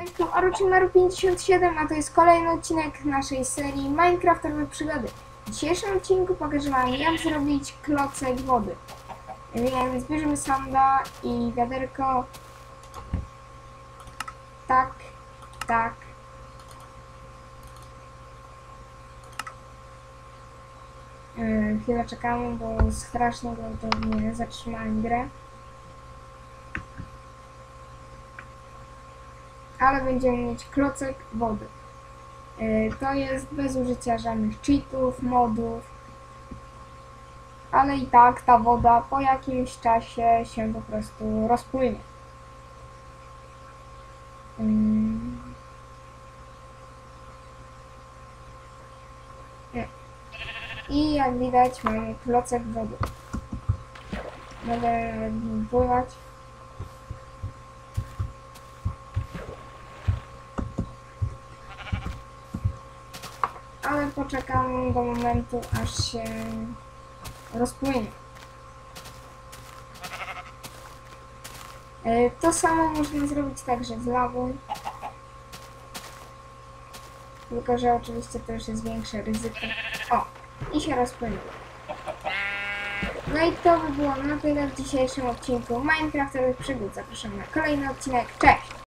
Cześć, tu Orochimaru 57, a to jest kolejny odcinek naszej serii Minecraftowe przygody. W dzisiejszym odcinku pokażę wam jak zrobić klocek wody. Więc bierzemy sanda i wiaderko. Tak, tak. Yy, chwilę czekamy, bo strasznie gwałtownie zatrzymałem grę. Ale będziemy mieć klocek wody. Yy, To jest bez użycia żadnych cheatów, modów, ale i tak ta woda po jakimś czasie się po prostu rozpłynie. Nie. I jak widać mamy klocek wody. Nim pływać. Ale poczekam do momentu, aż się rozpłynie. E, To samo można zrobić także z lawą. Tylko, że oczywiście to już jest większe ryzyko. O, i się rozpłynął. No i to by było na tyle w dzisiejszym odcinku Minecraftowych przygód. Zapraszam na kolejny odcinek. Cześć!